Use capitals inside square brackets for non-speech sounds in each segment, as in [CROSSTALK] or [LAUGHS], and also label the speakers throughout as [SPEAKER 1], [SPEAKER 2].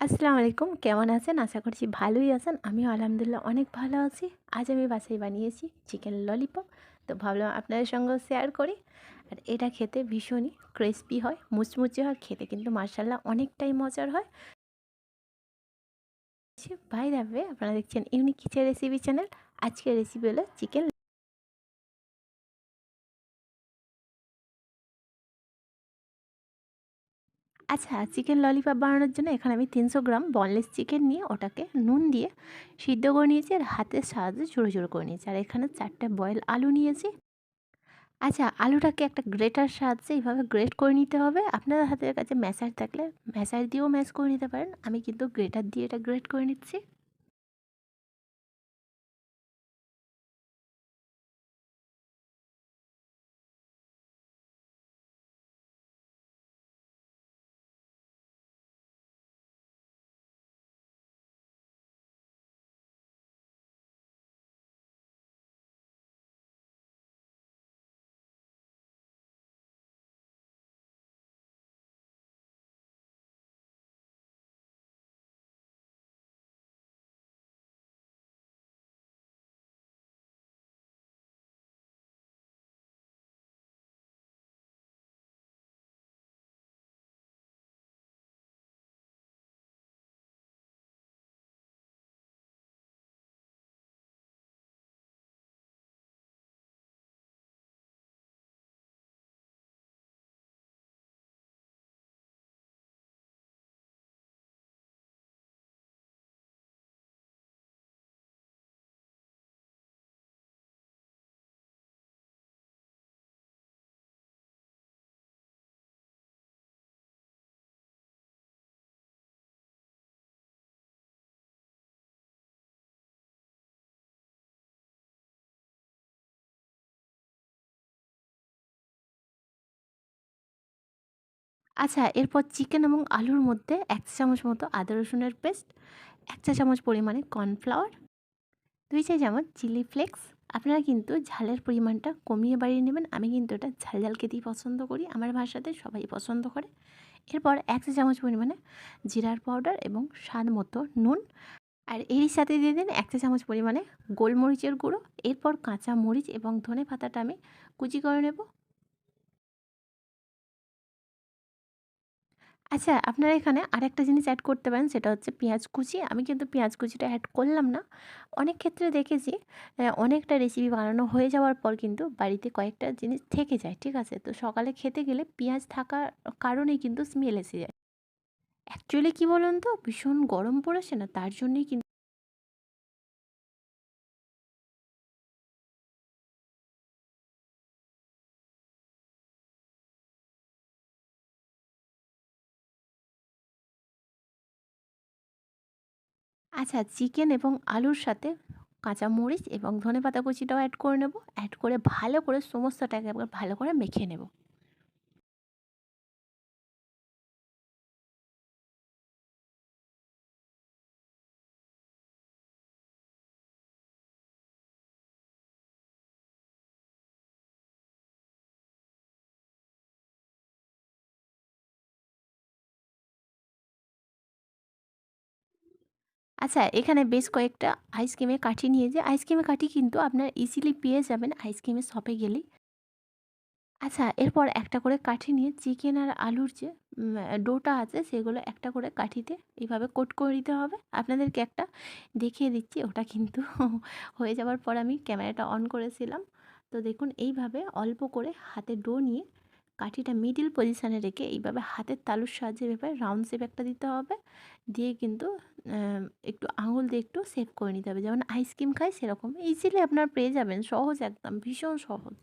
[SPEAKER 1] আসসালামু আলাইকুম, কেমন আছেন? আশা করছি ভালোই আছেন। আমিও আলহামদুলিল্লাহ অনেক ভালো আছি। আজ আমি বাসায় বানিয়েছি চিকেন ললিপপ তো ভাবলাম আপনাদের সঙ্গেও শেয়ার করি। আর এটা খেতে ভীষণই ক্রিসপি হয়, মুচমুচে হয়, খেতে কিন্তু মার্শাল্লাহ অনেকটাই মজার হয়। ভাই দাবে আপনারা দেখছেন ইউনিক কিচেন রেসিপি চ্যানেল আজকের রেসিপি হলো চিকেন আচ্ছা চিকেন ললিপপ বানানোর জন্য এখানে আমি তিনশো গ্রাম বনলেস চিকেন নিয়ে ওটাকে নুন দিয়ে সিদ্ধ করে নিয়েছি আর হাতের সাহায্যে ছোটো ছোটো করে নিয়েছি। আর এখানে চারটে বয়েল আলু নিয়েছি। আচ্ছা আলুটাকে একটা গ্রেটার সাহায্যে এইভাবে গ্রেট করে নিতে হবে। আপনাদের হাতের কাছে ম্যাশার থাকলে ম্যাশার দিয়েও ম্যাশ করে নিতে পারেন। আমি কিন্তু গ্রেটার দিয়ে এটা গ্রেট করে নিচ্ছি। আচ্ছা এরপর চিকেন এবং আলুর মধ্যে এক চামচ মতো আদা রসুনের পেস্ট এক চা চামচ পরিমাণে কর্নফ্লাওয়ার দুই চা চামচ চিলি ফ্লেক্স আপনারা কিন্তু ঝালের পরিমাণটা কমিয়ে বাড়িয়ে নেবেন। আমি কিন্তু এটা ঝাল ঝাল খেতেই পছন্দ করি। আমার ভাষাতে সবাই পছন্দ করে। এরপর এক চা চামচ পরিমাণে জিরার পাউডার এবং স্বাদ মতো নুন। আর এরই সাথে দিয়ে দিন এক চা চামচ পরিমাণে গোলমরিচের গুঁড়ো। এরপর কাঁচা মরিচ এবং ধনে পাতাটা আমি কুচি করে নেব। আচ্ছা আপনারা এখানে আরেকটা জিনিস অ্যাড করতে পারেন, সেটা হচ্ছে পেঁয়াজ কুচি। আমি কিন্তু পেঁয়াজ কুচিটা অ্যাড করলাম না। অনেক ক্ষেত্রে দেখেছি অনেকটা রেসিপি বানানো হয়ে যাওয়ার পর কিন্তু বাড়িতে কয়েকটা জিনিস থেকে যায়, ঠিক আছে? তো সকালে খেতে গেলে পেঁয়াজ থাকার কারণেই কিন্তু স্মেল এসে যায়। অ্যাকচুয়ালি কী বলুন তো? ভীষণ গরম পড়েছে না? তার জন্যই কিন্তু আচ্ছা চিকেন এবং আলুর সাথে কাঁচা মরিচ এবং ধনে পাতা কুচিটাও অ্যাড করে নেব। অ্যাড করে ভালো করে সমস্তটাকে একবার ভালো করে মেখে নেব। আচ্ছা এখানে বেশ কয়েকটা আইসক্রিমের কাঠি নিয়ে যে আইসক্রিমের কাঠি কিন্তু আপনার ইজিলি পেয়ে যাবেন আইসক্রিমের শপে গেলেই। আচ্ছা এরপর একটা করে কাঠি নিয়ে চিকেন আর আলুর যে ডোটা আছে, সেগুলো একটা করে কাঠিতে এইভাবে কোট করে দিতে হবে। আপনাদেরকে একটা দেখিয়ে দিচ্ছি, ওটা কিন্তু হয়ে যাওয়ার পর আমি ক্যামেরাটা অন করেছিলাম। তো দেখুন, এইভাবে অল্প করে হাতে ডো নিয়ে কাঠিটা মিডিল পজিশানে রেখে এইভাবে হাতের তালুর সাহায্যে এভাবে রাউন্ড শেপ একটা দিতে হবে। দিয়ে কিন্তু একটু আঙুল দিয়ে একটু সেভ করে নিতে হবে। যেমন আইসক্রিম খায় সেরকম ইজিলি আপনার পেয়ে যাবেন। সহজ একদম, ভীষণ সহজ।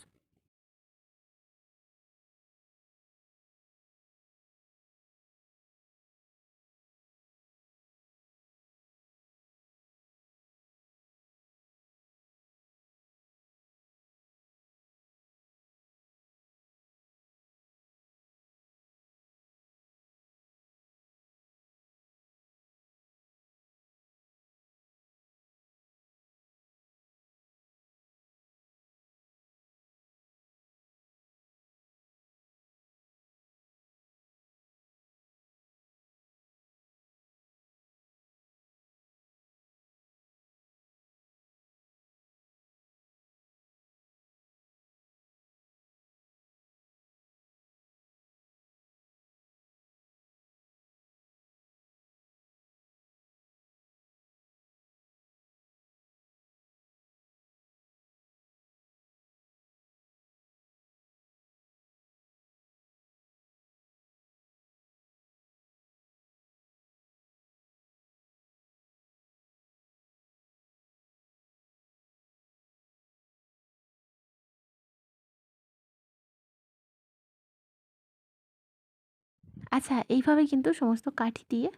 [SPEAKER 1] আচ্ছা এইভাবে কিন্তু সমস্ত কাঠি দিয়ে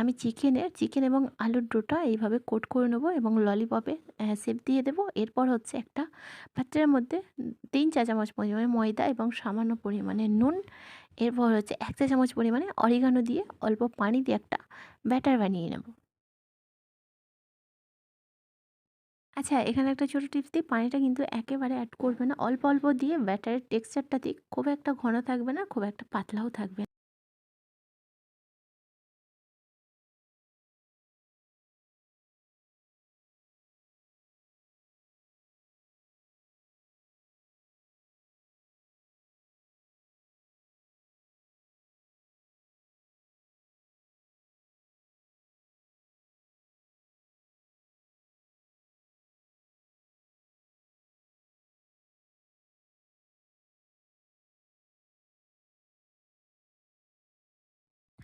[SPEAKER 1] আমি চিকেনের চিকেন এবং আলুর ডোটা এইভাবে কোট করে নেব এবং ললিপপে সেপ দিয়ে দেবো। এরপর হচ্ছে একটা পাত্রের মধ্যে তিন ৩ চা চামচ পরিমাণে ময়দা এবং সামান্য পরিমাণে নুন। এরপর হচ্ছে এক চা চামচ পরিমাণে অরিগানো দিয়ে অল্প পানি দিয়ে একটা ব্যাটার বানিয়ে নেব। আচ্ছা এখানে একটা ছোটো টিপস দিই, পানিটা কিন্তু একেবারে অ্যাড করবে না। অল্প অল্প দিয়ে ব্যাটারের টেক্সচারটা ঠিক খুব একটা ঘন থাকবে না, খুব একটা পাতলাও থাকবে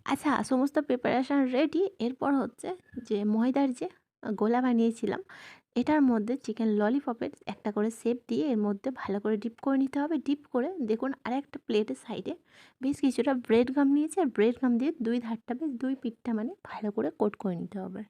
[SPEAKER 1] আচ্ছা সমস্ত প্রিপারেশান রেডি এরপর হচ্ছে যে ময়দার যে গোলা বানিয়েছিলাম, এটার মধ্যে চিকেন ললিপপের একটা করে শেপ দিয়ে এর মধ্যে ভালো করে ডিপ করে নিতে হবে। ডিপ করে দেখুন আর একটা প্লেটের সাইডে বেশ কিছুটা ব্রেড গাম নিয়েছে, আর ব্রেড গাম দিয়ে দুই ধারটা, বেশ দুই পিঠটা মানে ভালো করে কোট করে নিতে হবে।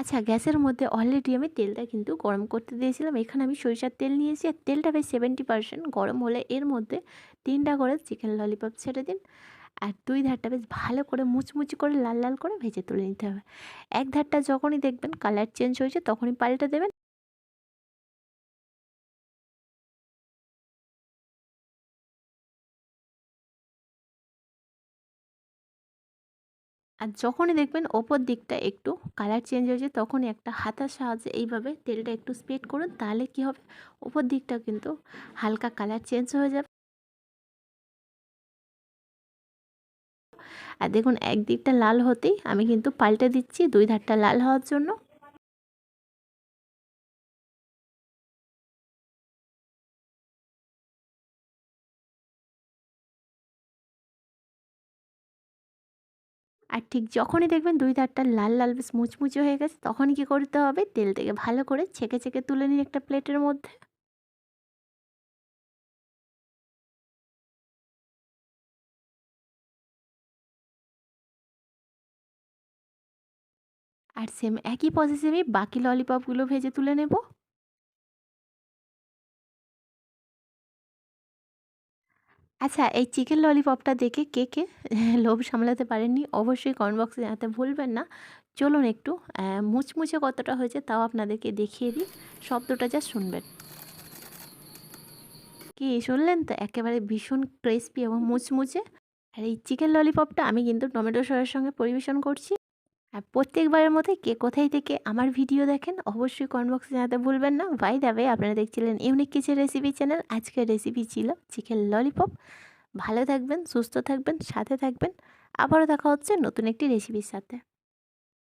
[SPEAKER 1] আচ্ছা গ্যাসের মধ্যে অলরেডি আমি তেলটা কিন্তু গরম করতে দিয়েছিলাম। এখানে আমি সরিষার তেল নিয়েছি আর তেলটা প্রায় সেভেন্টি পারসেন্ট গরম হলে এর মধ্যে তিনটা করে চিকেন ললিপপ ছেড়ে দিন। আর দুই ধারটা বেশ ভালো করে মুচমুচি করে লাল লাল করে ভেজে তুলে নিতে হবে। এক ধারটা যখনই দেখবেন কালার চেঞ্জ হয়েছে তখনই পাল্টে দেবেন। আর যখনই দেখবেন ওপর দিকটা একটু কালার চেঞ্জ হয়েছে, তখনই একটা হাতার সাহায্যে এইভাবে তেলটা একটু স্প্রেড করুন, তাহলে কি হবে? ওপর দিকটা কিন্তু হালকা কালার চেঞ্জ হয়ে যাবে। আর দেখুন একদিকটা লাল হতেই আমি কিন্তু পাল্টে দিচ্ছি, দুই ধারটা লাল হওয়ার জন্য। আর ঠিক যখনই দেখবেন দুই ধারটা লাল লাল বেশ মুচমুচে হয়ে গেছে, তখনই কী করতে হবে? তেল থেকে ভালো করে ছেঁকে ছেঁকে তুলে নিন একটা প্লেটের মধ্যে। আর সেম একই প্রসেসেই বাকি ললিপপগুলো ভেজে তুলে নেব। আচ্ছা এই চিকেন ললিপপটা দেখে কে কে [LAUGHS] লোভ সামলাতে পারেননি, অবশ্যই কমেন্ট বক্সে জানাতে ভুলবেন না। চলুন একটু মুচমুচে কতটা হয়েছে তাও আপনাদেরকে দেখিয়ে দিই, শব্দটা যা শুনবেন। কি শুনলেন তো? একেবারে ভীষণ ক্রিসপি এবং মুচমুচে। আর এই চিকেন ললিপপটা আমি কিন্তু টমেটো সসের সঙ্গে পরিবেশন করছি। আর প্রত্যেকবারের মতো কে কোথায় থেকে আমার ভিডিও দেখেন অবশ্যই কমেন্ট জানাতে ভুলবেন না। ভাই দাবে আপনারা দেখছিলেন ইউনিক কিছু রেসিপি চ্যানেল আজকের রেসিপি ছিল চিকেন ললিপপ ভালো থাকবেন, সুস্থ থাকবেন, সাথে থাকবেন। আবারও দেখা হচ্ছে নতুন একটি রেসিপির সাথে।